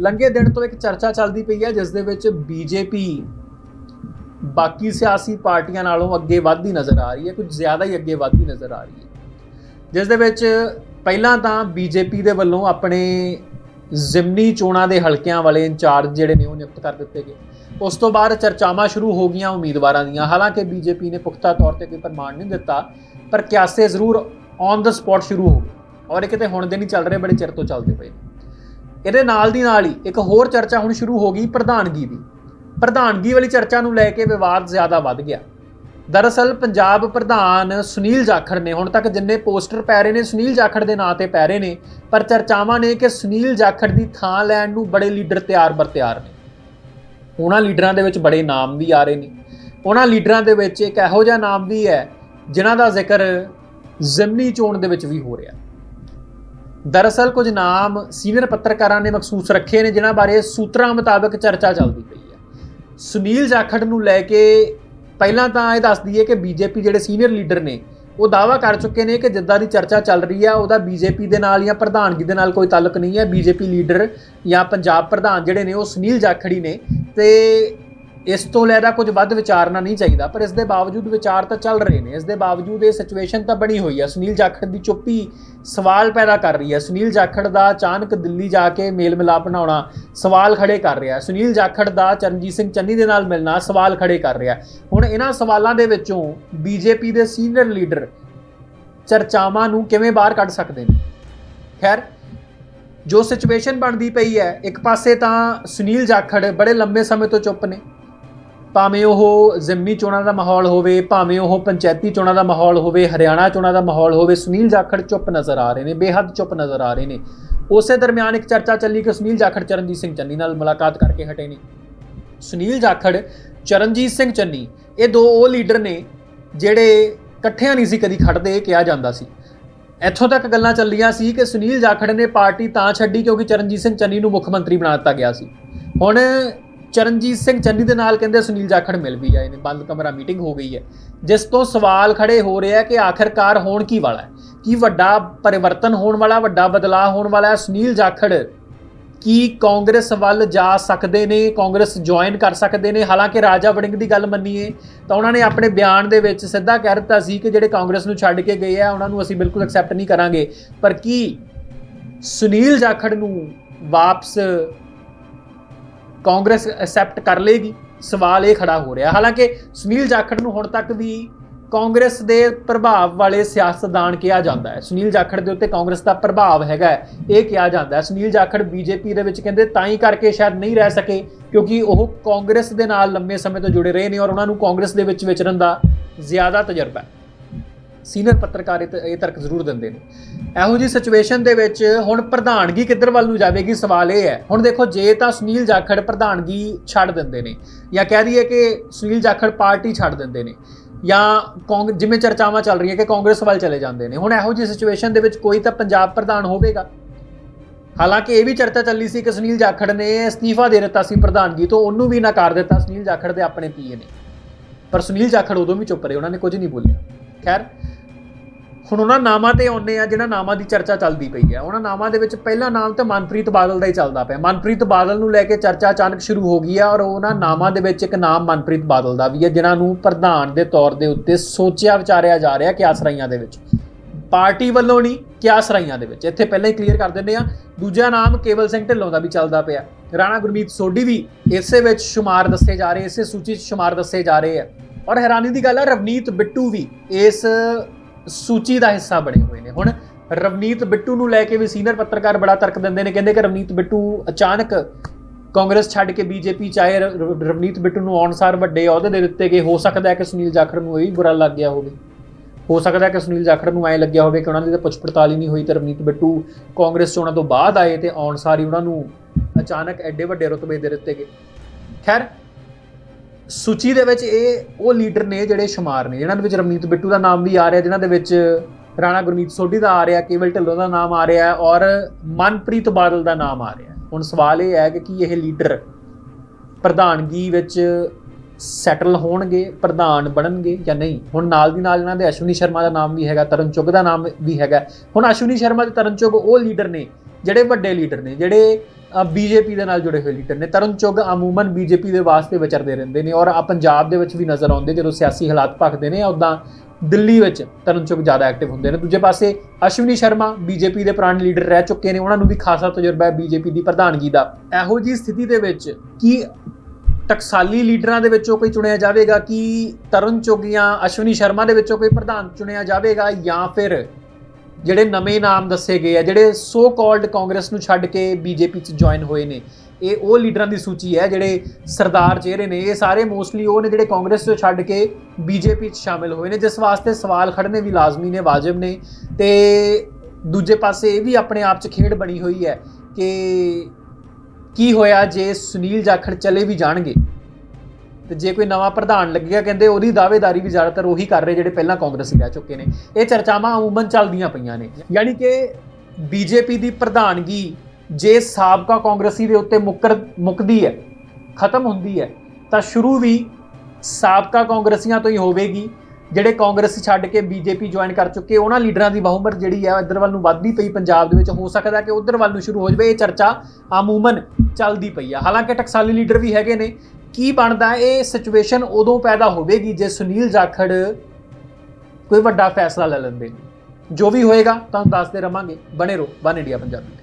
ਲੰਘੇ ਦਿਨ ਤੋਂ ਇੱਕ ਚਰਚਾ ਚੱਲਦੀ ਪਈ ਹੈ, ਜਿਸ ਦੇ ਵਿੱਚ ਬੀਜੇਪੀ ਬਾਕੀ ਸਿਆਸੀ ਪਾਰਟੀਆਂ ਨਾਲੋਂ ਅੱਗੇ ਵੱਧਦੀ ਨਜ਼ਰ ਆ ਰਹੀ ਹੈ, ਕੁਝ ਜ਼ਿਆਦਾ ਹੀ ਅੱਗੇ ਵੱਧਦੀ ਨਜ਼ਰ ਆ ਰਹੀ ਹੈ। ਜਿਸ ਦੇ ਵਿੱਚ ਪਹਿਲਾਂ ਤਾਂ ਬੀਜੇਪੀ ਦੇ ਵੱਲੋਂ ਆਪਣੇ ਜ਼ਿਮਨੀ ਚੋਣਾਂ ਦੇ ਹਲਕਿਆਂ ਵਾਲੇ ਇੰਚਾਰਜ ਜਿਹੜੇ ਨੇ ਉਹ ਨਿਯੁਕਤ ਕਰ ਦਿੱਤੇ ਗਏ। ਉਸ ਤੋਂ ਬਾਅਦ ਚਰਚਾਵਾਂ ਸ਼ੁਰੂ ਹੋ ਗਈਆਂ ਉਮੀਦਵਾਰਾਂ ਦੀਆਂ। ਹਾਲਾਂਕਿ ਬੀਜੇਪੀ ਨੇ ਪੁਖਤਾ ਤੌਰ ਤੇ ਕੋਈ ਪ੍ਰਮਾਣ ਨਹੀਂ ਦਿੱਤਾ, ਪਰ ਕਿਆਸੇ ਜ਼ਰੂਰ ਔਨ ਦਾ ਸਪੌਟ ਸ਼ੁਰੂ ਹੋ ਗਏ। ਔਰ ਇਹ ਕਿਤੇ ਹੁਣ ਦੇ ਨਹੀਂ ਚੱਲ ਰਹੇ, ਬੜੇ ਚਿਰ ਤੋਂ ਚੱਲਦੇ ਪਏ ਇਹਦੇ ਨਾਲ ਦੀ ਨਾਲ ਹੀ ਇੱਕ ਹੋਰ ਚਰਚਾ ਹੁਣ ਸ਼ੁਰੂ ਹੋ ਗਈ ਪ੍ਰਧਾਨਗੀ ਦੀ। ਪ੍ਰਧਾਨਗੀ ਵਾਲੀ ਚਰਚਾ ਨੂੰ ਲੈ ਕੇ ਵਿਵਾਦ ਜ਼ਿਆਦਾ ਵੱਧ ਗਿਆ। ਦਰਅਸਲ ਪੰਜਾਬ ਪ੍ਰਧਾਨ ਸੁਨੀਲ ਜਾਖੜ ਨੇ ਹੁਣ ਤੱਕ ਜਿੰਨੇ ਪੋਸਟਰ ਪੈ ਰਹੇ ਨੇ, ਸੁਨੀਲ ਜਾਖੜ ਦੇ ਨਾਂ ਤੇ ਪੈ ਰਹੇ ਨੇ, ਪਰ ਚਰਚਾਵਾਂ ਨੇ ਕਿ ਸੁਨੀਲ ਜਾਖੜ ਦੀ ਥਾਂ ਲੈਣ ਨੂੰ ਬੜੇ ਲੀਡਰ ਤਿਆਰ ਬਰ ਤਿਆਰ ਨੇ। ਉਹਨਾਂ ਲੀਡਰਾਂ ਦੇ ਵਿੱਚ ਬੜੇ ਨਾਮ ਵੀ ਆ ਰਹੇ ਨੇ। ਉਹਨਾਂ ਲੀਡਰਾਂ ਦੇ ਵਿੱਚ ਇੱਕ ਇਹੋ ਜਿਹਾ ਨਾਮ ਵੀ ਹੈ, ਜਿਨ੍ਹਾਂ ਦਾ ਜ਼ਿਕਰ ਜ਼ਿਮਨੀ ਚੋਣ ਦੇ ਵਿੱਚ ਵੀ ਹੋ ਰਿਹਾ। ਦਰਅਸਲ ਕੁਝ ਨਾਮ ਸੀਨੀਅਰ ਪੱਤਰਕਾਰਾਂ ਨੇ ਮਖਸੂਸ ਰੱਖੇ ਨੇ, ਜਿਨ੍ਹਾਂ ਬਾਰੇ ਸੂਤਰਾਂ ਮੁਤਾਬਕ ਚਰਚਾ ਚੱਲਦੀ ਪਈ ਹੈ। ਸੁਨੀਲ ਜਾਖੜ ਨੂੰ ਲੈ ਕੇ ਪਹਿਲਾਂ ਤਾਂ ਇਹ ਦੱਸ ਦਈਏ ਕਿ ਬੀਜੇਪੀ ਜਿਹੜੇ ਸੀਨੀਅਰ ਲੀਡਰ ਨੇ, ਉਹ ਦਾਵਾ ਕਰ ਚੁੱਕੇ ਨੇ ਕਿ ਜਿੱਦਾਂ ਦੀ ਚਰਚਾ ਚੱਲ ਰਹੀ ਆ ਉਹਦਾ ਬੀਜੇਪੀ ਦੇ ਨਾਲ ਜਾਂ ਪ੍ਰਧਾਨਗੀ ਦੇ ਨਾਲ ਕੋਈ ਤਾਲੁਕ ਨਹੀਂ ਹੈ। ਬੀਜੇਪੀ ਲੀਡਰ ਜਾਂ ਪੰਜਾਬ ਪ੍ਰਧਾਨ ਜਿਹੜੇ ਨੇ, ਉਹ ਸੁਨੀਲ ਜਾਖੜੀ ਨੇ। ਤੇ ਇਸ ਤੋਂ ਲੈਦਾ ਕੁਝ ਵੱਧ ਵਿਚਾਰਨਾ ਨਹੀਂ ਚਾਹੀਦਾ, ਪਰ ਇਸ ਦੇ ਬਾਵਜੂਦ ਵਿਚਾਰ ਤਾਂ ਚੱਲ ਰਹੇ ਨੇ। ਇਸ ਦੇ ਬਾਵਜੂਦ ਇਹ ਸਿਚੁਏਸ਼ਨ ਤਾਂ ਬਣੀ ਹੋਈ ਹੈ ਸੁਨੀਲ ਜਾਖੜ ਦੀ ਚੁੱਪੀ ਸਵਾਲ ਪੈਦਾ ਕਰ ਰਹੀ ਹੈ ਸੁਨੀਲ ਜਾਖੜ ਦਾ ਅਚਾਨਕ ਦਿੱਲੀ ਜਾ ਕੇ ਮੇਲ ਮਿਲਾਪ ਬਣਾਉਣਾ ਸਵਾਲ ਖੜੇ ਕਰ ਰਿਹਾ। ਹੈ ਸੁਨੀਲ ਜਾਖੜ ਦਾ ਚਰਨਜੀਤ ਸਿੰਘ ਚੰਨੀ ਦੇ ਨਾਲ ਮਿਲਣਾ ਸਵਾਲ ਖੜੇ ਕਰ ਰਿਹਾ। ਹੈ ਹੁਣ ਇਹਨਾਂ ਸਵਾਲਾਂ ਦੇ ਵਿੱਚੋਂ ਬੀਜੇਪੀ ਦੇ ਸੀਨੀਅਰ ਲੀਡਰ ਚਰਚਾਵਾਂ ਨੂੰ ਕਿਵੇਂ ਬਾਹਰ ਕੱਢ ਸਕਦੇ ਨੇ? ਖੈਰ, ਜੋ ਸਿਚੁਏਸ਼ਨ ਬਣਦੀ ਪਈ ਹੈ, ਇੱਕ ਪਾਸੇ ਤਾਂ ਸੁਨੀਲ ਜਾਖੜ ਬੜੇ ਲੰਬੇ ਸਮੇਂ ਤੋਂ ਚੁੱਪ ਨੇ। ਭਾਵੇਂ ਉਹ ਜ਼ਿਮਨੀ ਚੋਣਾਂ ਦਾ ਮਾਹੌਲ ਹੋਵੇ, ਭਾਵੇਂ ਉਹ ਪੰਚਾਇਤੀ ਚੋਣਾਂ ਦਾ ਮਾਹੌਲ ਹੋਵੇ, ਹਰਿਆਣਾ ਚੋਣਾਂ ਦਾ ਮਾਹੌਲ ਹੋਵੇ, ਸੁਨੀਲ ਜਾਖੜ ਚੁੱਪ ਨਜ਼ਰ ਆ ਰਹੇ ਨੇ, ਬੇਹੱਦ ਚੁੱਪ ਨਜ਼ਰ ਆ ਰਹੇ ਨੇ। ਉਸੇ ਦਰਮਿਆਨ ਇੱਕ ਚਰਚਾ ਚੱਲੀ ਕਿ ਸੁਨੀਲ ਜਾਖੜ ਚਰਨਜੀਤ ਸਿੰਘ ਚੰਨੀ ਨਾਲ ਮੁਲਾਕਾਤ ਕਰਕੇ ਹਟੇ ਨੇ। ਸੁਨੀਲ ਜਾਖੜ, ਚਰਨਜੀਤ ਸਿੰਘ ਚੰਨੀ, ਇਹ ਦੋ ਉਹ ਲੀਡਰ ਨੇ ਜਿਹੜੇ ਇਕੱਠਿਆਂ ਨਹੀਂ ਸੀ ਕਦੀ ਖੜਦੇ ਕਿਹਾ ਜਾਂਦਾ ਸੀ। ਇੱਥੋਂ ਤੱਕ ਗੱਲਾਂ ਚੱਲੀਆਂ ਸੀ ਕਿ ਸੁਨੀਲ ਜਾਖੜ ਨੇ ਪਾਰਟੀ ਤਾਂ ਛੱਡੀ ਕਿਉਂਕਿ ਚਰਨਜੀਤ ਸਿੰਘ ਚੰਨੀ ਨੂੰ ਮੁੱਖ ਮੰਤਰੀ ਬਣਾ ਦਿੱਤਾ ਗਿਆ ਸੀ। ਹੁਣ ਚਰਨਜੀਤ ਸਿੰਘ ਚੰਨੀ ਦੇ ਨਾਲ ਕਹਿੰਦੇ ਸੁਨੀਲ ਜਾਖੜ ਮਿਲ ਵੀ ਆਏ ਨੇ, ਬੰਦ ਕਮਰਾ ਮੀਟਿੰਗ ਹੋ ਗਈ ਹੈ। ਜਿਸ ਤੋਂ ਸਵਾਲ ਖੜੇ ਹੋ ਰਹੇ ਆ ਕਿ ਆਖਰਕਾਰ ਹੋਣ ਕੀ ਵਾਲਾ ਹੈ? ਕੀ ਵੱਡਾ ਪਰਿਵਰਤਨ ਹੋਣ ਵਾਲਾ, ਵੱਡਾ ਬਦਲਾਅ ਹੋਣ ਵਾਲਾ ਹੈ? ਸੁਨੀਲ ਜਾਖੜ, ਕੀ ਕਾਂਗਰਸ ਵੱਲ ਜਾ ਸਕਦੇ ਨੇ? ਕਾਂਗਰਸ ਜੁਆਇਨ ਕਰ ਸਕਦੇ ਨੇ? ਹਾਲਾਂਕਿ ਰਾਜਾ ਵੜਿੰਗ ਦੀ ਗੱਲ ਮੰਨੀਏ, ਤਾਂ ਉਹਨਾਂ ਨੇ ਆਪਣੇ ਬਿਆਨ ਦੇ ਵਿੱਚ ਸਿੱਧਾ ਕਹਿ ਦਿੱਤਾ ਸੀ ਕਿ ਜਿਹੜੇ ਕਾਂਗਰਸ ਨੂੰ ਛੱਡ ਕੇ ਗਏ ਆ, ਉਹਨਾਂ ਨੂੰ ਅਸੀਂ ਬਿਲਕੁਲ ਐਕਸੈਪਟ ਨਹੀਂ ਕਰਾਂਗੇ। ਪਰ ਕੀ ਸੁਨੀਲ ਜਾਖੜ ਨੂੰ ਵਾਪਸ ਕਾਂਗਰਸ ਐਕਸੈਪਟ ਕਰ ਲੇਗੀ। ਸਵਾਲ ਇਹ ਖੜਾ ਹੋ ਰਿਹਾ। ਹਾਲਾਂਕਿ ਸੁਨੀਲ ਜਾਖੜ ਨੂੰ ਹੁਣ ਤੱਕ ਵੀ ਕਾਂਗਰਸ ਦੇ ਪ੍ਰਭਾਵ ਵਾਲੇ ਸਿਆਸਤਦਾਨ ਕਿਹਾ ਜਾਂਦਾ ਹੈ। ਸੁਨੀਲ ਜਾਖੜ ਦੇ ਉੱਤੇ ਕਾਂਗਰਸ ਦਾ ਪ੍ਰਭਾਵ ਹੈਗਾ ਇਹ ਕਿਹਾ ਜਾਂਦਾ ਹੈ। ਸੁਨੀਲ ਜਾਖੜ ਬੀਜੇਪੀ ਦੇ ਵਿੱਚ ਕਹਿੰਦੇ, ਤਾਂ ਹੀ ਕਰਕੇ ਸ਼ਾਇਦ ਨਹੀਂ ਰਹਿ ਸਕੇ, ਕਿਉਂਕਿ ਉਹ ਕਾਂਗਰਸ ਦੇ ਨਾਲ ਲੰਮੇ ਸਮੇਂ ਤੋਂ ਜੁੜੇ ਰਹੇ ਨੇ ਔਰ ਉਹਨਾਂ ਨੂੰ ਕਾਂਗਰਸ ਦੇ ਵਿੱਚ ਵਿਚਰਨ ਦਾ ਜ਼ਿਆਦਾ ਤਜਰਬਾ ਹੈ। ਸੀਨੀਅਰ ਪੱਤਰਕਾਰ ਇਹ ਤ- ਇਹ ਤਰਕ ਜ਼ਰੂਰ ਦਿੰਦੇ ਨੇ। ਇਹੋ ਜੀ ਸਿਚੁਏਸ਼ਨ ਦੇ ਵਿੱਚ ਹੁਣ ਪ੍ਰਧਾਨਗੀ ਕਿੱਧਰ ਵੱਲ ਨੂੰ ਜਾਵੇਗੀ, ਸਵਾਲ ਇਹ ਹੈ। ਹੁਣ ਦੇਖੋ, ਜੇ ਤਾਂ ਸੁਨੀਲ ਜਾਖੜ ਪ੍ਰਧਾਨਗੀ ਛੱਡ ਦਿੰਦੇ ਨੇ, ਜਾਂ ਕਹਿ ਦਈਏ ਕਿ ਸੁਨੀਲ ਜਾਖੜ ਪਾਰਟੀ ਛੱਡ ਦਿੰਦੇ ਨੇ, ਜਾਂ ਕਾਂਗ, ਜਿਵੇਂ ਚਰਚਾਵਾਂ ਚੱਲ ਰਹੀਆਂ ਕਿ ਕਾਂਗਰਸ ਵੱਲ ਚਲੇ ਜਾਂਦੇ ਨੇ। ਹੁਣ ਇਹੋ ਜੀ ਸਿਚੁਏਸ਼ਨ ਦੇ ਵਿੱਚ ਕੋਈ ਤਾਂ ਪੰਜਾਬ ਪ੍ਰਧਾਨ ਹੋਵੇਗਾ। ਹਾਲਾਂਕਿ ਇਹ ਵੀ ਚਰਚਾ ਚੱਲੀ ਸੀ ਕਿ ਸੁਨੀਲ ਜਾਖੜ ਨੇ ਅਸਤੀਫਾ ਦੇ ਦਿੱਤਾ ਸੀ ਪ੍ਰਧਾਨਗੀ ਤੋਂ, ਉਹਨੂੰ ਵੀ ਨਕਾਰ ਦਿੱਤਾ ਸੁਨੀਲ ਜਾਖੜ ਦੇ ਆਪਣੇ ਪੀਏ ਨੇ। ਪਰ ਸੁਨੀਲ ਜਾਖੜ ਉਦੋਂ ਵੀ ਚੁੱਪ ਰਹੇ, ਉਹਨਾਂ ਨੇ ਕੁਝ ਨਹੀਂ ਬੋਲਿਆ। ਖੈਰ, ਹੁਣ ਉਹਨਾਂ ਨਾਮਾਂ ਤੇ ਆਉਂਦੇ ਆ ਜਿਹਨਾਂ ਨਾਮਾਂ ਦੀ ਚਰਚਾ ਚੱਲਦੀ ਪਈ ਹੈ ਉਹਨਾਂ ਨਾਮਾਂ ਦੇ ਵਿੱਚ ਪਹਿਲਾ ਨਾਮ ਤਾਂ ਮਨਪ੍ਰੀਤ ਬਾਦਲ ਦਾ ਹੀ ਚੱਲਦਾ ਪਿਆ। ਮਨਪ੍ਰੀਤ ਬਾਦਲ ਨੂੰ ਲੈ ਕੇ ਚਰਚਾ ਅਚਾਨਕ ਸ਼ੁਰੂ ਹੋ ਗਈ ਹੈ ਔਰ ਉਹਨਾਂ ਨਾਮਾਂ ਦੇ ਵਿੱਚ ਇੱਕ ਨਾਮ ਮਨਪ੍ਰੀਤ ਬਾਦਲ ਦਾ ਵੀ ਹੈ ਜਿਨ੍ਹਾਂ ਨੂੰ ਪ੍ਰਧਾਨ ਦੇ ਤੌਰ ਦੇ ਉੱਤੇ ਸੋਚਿਆ ਵਿਚਾਰਿਆ ਜਾ ਰਿਹਾ ਕਿ ਆਸਰਾਈਆਂ ਦੇ ਵਿੱਚ। ਪਾਰਟੀ ਵੱਲੋਂ ਨਹੀਂ ਕਿਆਸ ਰਾਈਆਂ ਦੇ ਵਿੱਚ। ਇੱਥੇ ਪਹਿਲਾਂ ਹੀ ਕਲੀਅਰ ਕਰ ਦਿੰਦੇ ਆ। ਦੂਜਾ ਨਾਮ ਕੇਵਲ ਸਿੰਘ ਢਿੱਲੋਂ ਦਾ ਵੀ ਚੱਲਦਾ ਪਿਆ। ਰਾਣਾ ਗੁਰਮੀਤ ਸੋਢੀ ਵੀ ਇਸੇ ਵਿੱਚ ਸ਼ੁਮਾਰ ਦੱਸੇ ਜਾ ਰਹੇ, ਇਸੇ ਸੂਚੀ 'ਚ ਸ਼ੁਮਾਰ ਦੱਸੇ ਜਾ ਰਹੇ ਆ। ਔਰ ਹੈਰਾਨੀ ਦੀ ਗੱਲ ਹੈ ਰਵਨੀਤ ਬਿੱਟੂ ਵੀ ਇਸ ਸੂਚੀ ਦਾ ਹਿੱਸਾ ਬਣੇ ਹੋਏ ਨੇ। ਹੁਣ ਰਵਨੀਤ ਬਿੱਟੂ ਨੂੰ ਲੈ ਕੇ ਵੀ ਸੀਨੀਅਰ ਪੱਤਰਕਾਰ ਬੜਾ ਤਰਕ ਦਿੰਦੇ ਨੇ, ਕਹਿੰਦੇ ਕਿ ਰਵਨੀਤ ਬਿੱਟੂ ਅਚਾਨਕ ਕਾਂਗਰਸ ਛੱਡ ਕੇ ਬੀਜੇਪੀ ਚਾਹੇ ਰਵਨੀਤ ਬਿੱਟੂ ਨੂੰ ਅਨਸਾਰ ਵੱਡੇ ਅਹੁਦੇ ਦੇ ਦਿੱਤੇ ਗਏ ਹੋ ਸਕਦਾ ਹੈ ਕਿ ਸੁਨੀਲ ਜਾਖੜ ਨੂੰ ਇਹ ਵੀ ਬੁਰਾ ਲੱਗ ਗਿਆ ਹੋਵੇ। ਹੋ ਸਕਦਾ ਹੈ ਕਿ ਸੁਨੀਲ ਜਾਖੜ ਨੂੰ ਐ ਲੱਗਿਆ ਹੋਵੇ ਕਿ ਉਹਨਾਂ ਦੀ ਤਾਂ ਪੁੱਛ ਪੜਤਾਲ ਹੀ ਨਹੀਂ ਹੋਈ ਤੇ ਰਵਨੀਤ ਬਿੱਟੂ ਕਾਂਗਰਸ ਚੋਣਾਂ ਤੋਂ ਬਾਅਦ ਆਏ ਤੇ ਆਉਣ ਸਾਰ ਹੀ ਉਹਨਾਂ ਨੂੰ ਅਚਾਨਕ ਐਡੇ ਵੱਡੇ ਰੁਤਬੇ ਦੇ ਦਿੱਤੇ ਗਏ। ਖੈਰ ਸੂਚੀ ਦੇ ਵਿੱਚ ਇਹ ਉਹ ਲੀਡਰ ਨੇ ਜਿਹੜੇ ਸ਼ੁਮਾਰ ਨੇ, ਜਿਨ੍ਹਾਂ ਦੇ ਵਿੱਚ ਰਵਨੀਤ ਬਿੱਟੂ ਦਾ ਨਾਮ ਵੀ ਆ ਰਿਹਾ, ਜਿਨ੍ਹਾਂ ਦੇ ਵਿੱਚ ਰਾਣਾ ਗੁਰਮੀਤ ਸੋਢੀ ਦਾ ਆ ਰਿਹਾ, ਕੇਵਲ ਢਿੱਲੋਂ ਦਾ ਨਾਮ ਆ ਰਿਹਾ ਔਰ ਮਨਪ੍ਰੀਤ ਬਾਦਲ ਦਾ ਨਾਮ ਆ ਰਿਹਾ। ਹੁਣ ਸਵਾਲ ਇਹ ਹੈ ਕਿ ਕੀ ਇਹ ਲੀਡਰ ਪ੍ਰਧਾਨਗੀ ਵਿੱਚ ਸੈਟਲ ਹੋਣਗੇ, ਪ੍ਰਧਾਨ ਬਣਨਗੇ ਜਾਂ ਨਹੀਂ? ਹੁਣ ਨਾਲ ਦੀ ਨਾਲ ਇਹਨਾਂ ਦੇ ਅਸ਼ਵਨੀ ਸ਼ਰਮਾ ਦਾ ਨਾਮ ਵੀ ਹੈਗਾ, ਤਰਨ ਚੁੱਗ ਦਾ ਨਾਮ ਵੀ ਹੈਗਾ। ਹੁਣ ਅਸ਼ਵਨੀ ਸ਼ਰਮਾ ਤੇ ਤਰਨ ਚੁੱਗ ਉਹ ਲੀਡਰ ਨੇ, ਜਿਹੜੇ ਵੱਡੇ ਲੀਡਰ ਨੇ, ਜਿਹੜੇ ਬੀਜੇਪੀ ਦੇ ਨਾਲ ਜੁੜੇ ਹੋਏ ਲੀਡਰ ਨੇ। ਤਰੁਣ ਚੁੱਗ ਅਮੂਮਨ ਬੀਜੇਪੀ ਦੇ ਵਾਸਤੇ ਵਿਚਰਦੇ ਰਹਿੰਦੇ ਨੇ ਔਰ ਆ ਪੰਜਾਬ ਦੇ ਵਿੱਚ ਵੀ ਨਜ਼ਰ ਆਉਂਦੇ, ਜਦੋਂ ਸਿਆਸੀ ਹਾਲਾਤ ਭਖਦੇ ਨੇ ਉਦਾਂ ਦਿੱਲੀ ਵਿੱਚ ਤਰੁਣ ਚੁੱਗ ਜ਼ਿਆਦਾ ਐਕਟਿਵ ਹੁੰਦੇ ਨੇ। ਦੂਜੇ ਪਾਸੇ ਅਸ਼ਵਨੀ ਸ਼ਰਮਾ ਬੀਜੇਪੀ ਦੇ ਪੁਰਾਣੇ ਲੀਡਰ ਰਹਿ ਚੁੱਕੇ ਨੇ। ਉਹਨਾਂ ਨੂੰ ਵੀ ਖਾਸਾ ਤਜਰਬਾ ਹੈ ਬੀਜੇਪੀ ਦੀ ਪ੍ਰਧਾਨਗੀ ਦਾ। ਇਹੋ ਜੀ ਸਥਿਤੀ ਦੇ ਵਿੱਚ ਕੀ ਟਕਸਾਲੀ ਲੀਡਰਾਂ ਦੇ ਵਿੱਚੋਂ ਕੋਈ ਚੁਣਿਆ ਜਾਵੇਗਾ? ਕਿ ਤਰੁਣ ਚੁੱਗ ਜਾਂ ਅਸ਼ਵਨੀ ਸ਼ਰਮਾ ਦੇ ਵਿੱਚੋਂ ਕੋਈ ਪ੍ਰਧਾਨ ਚੁਣਿਆ ਜਾਵੇਗਾ ਜਾਂ ਫਿਰ ਜਿਹੜੇ ਨਵੇਂ ਨਾਮ ਦੱਸੇ ਗਏ ਆ, ਜਿਹੜੇ ਸੋ ਕਾਲਡ ਕਾਂਗਰਸ ਨੂੰ ਛੱਡ ਕੇ ਬੀਜੇਪੀ ਚ ਜੁਆਇਨ ਹੋਏ ਨੇ, ਇਹ ਉਹ ਲੀਡਰਾਂ ਦੀ ਸੂਚੀ ਹੈ ਜਿਹੜੇ ਸਰਦਾਰ ਚਿਹਰੇ ਨੇ, ਇਹ ਸਾਰੇ ਮੋਸਟਲੀ ਉਹ ਨੇ ਜਿਹੜੇ ਕਾਂਗਰਸ ਤੋਂ ਛੱਡ ਕੇ ਬੀਜੇਪੀ ਚ ਸ਼ਾਮਿਲ ਹੋਏ ਨੇ, ਜਿਸ ਵਾਸਤੇ ਸਵਾਲ ਖੜਨੇ ਵੀ ਲਾਜ਼ਮੀ ਨੇ, ਵਾਜਬ ਨੇ। ਤੇ ਦੂਜੇ ਪਾਸੇ ਇਹ ਵੀ ਆਪਣੇ ਆਪ ਚ ਖੇਡ ਬਣੀ ਹੋਈ ਹੈ ਕਿ ਕੀ ਹੋਇਆ ਜੇ ਸੁਨੀਲ ਜਾਖੜ ਚਲੇ ਵੀ ਜਾਣਗੇ? ਤੇ ਜੇ ਕੋਈ ਨਵਾਂ ਪ੍ਰਧਾਨ ਲੱਗੇਗਾ, ਕਹਿੰਦੇ ਉਹਦੀ ਦਾਅਵੇਦਾਰੀ ਵੀ ਜ਼ਿਆਦਾਤਰ ਉਹੀ ਕਰ ਰਹੇ ਜਿਹੜੇ ਪਹਿਲਾਂ ਕਾਂਗਰਸੀ ਰਹਿ ਚੁੱਕੇ ਨੇ। ਇਹ ਚਰਚਾਵਾਂ ਅਮੂਮਨ ਚੱਲਦੀਆਂ ਪਈਆਂ ਨੇ। ਯਾਨੀ ਕਿ ਬੀਜੇਪੀ ਦੀ ਪ੍ਰਧਾਨਗੀ ਜੇ ਸਾਬਕਾ ਕਾਂਗਰਸੀ ਦੇ ਉੱਤੇ ਮੁੱਕਰ ਮੁੱਕਦੀ ਹੈ, ਖਤਮ ਹੁੰਦੀ ਹੈ, ਤਾਂ ਸ਼ੁਰੂ ਵੀ ਸਾਬਕਾ ਕਾਂਗਰਸੀਆਂ ਤੋਂ ਹੀ ਹੋਵੇਗੀ। ਜਿਹੜੇ ਕਾਂਗਰਸ ਛੱਡ ਕੇ ਬੀਜੇਪੀ ਜੁਆਇਨ ਕਰ ਚੁੱਕੇ, ਉਹਨਾਂ ਲੀਡਰਾਂ ਦੀ ਬਹੁਮਤ ਜਿਹੜੀ ਹੈ ਇੱਧਰ ਵੱਲ ਨੂੰ ਵੱਧਦੀ ਪਈ ਪੰਜਾਬ ਦੇ ਵਿੱਚ। ਹੋ ਸਕਦਾ ਕਿ ਉਧਰ ਵੱਲ ਨੂੰ ਸ਼ੁਰੂ ਹੋ ਜਾਵੇ, ਇਹ ਚਰਚਾ ਅਮੂਮਨ ਚੱਲਦੀ ਪਈ ਆ। ਹਾਲਾਂਕਿ ਟਕਸਾਲੀ ਲੀਡਰ ਵੀ ਹੈਗੇ ਨੇ ਕੀ ਬਣਦਾ ਇਹ ਸਿਚੁਏਸ਼ਨ ਉਦੋਂ ਪੈਦਾ ਹੋਵੇਗੀ ਜੇ ਸੁਨੀਲ ਜਾਖੜ ਕੋਈ ਵੱਡਾ ਫੈਸਲਾ ਲੈ ਲੈਂਦੇ। ਨੇ ਜੋ ਵੀ ਹੋਏਗਾ, ਤੁਹਾਨੂੰ ਦੱਸਦੇ ਰਵਾਂਗੇ। ਬਣੇ ਰਹੋ, ਵਨ ਇੰਡੀਆ ਪੰਜਾਬੀ।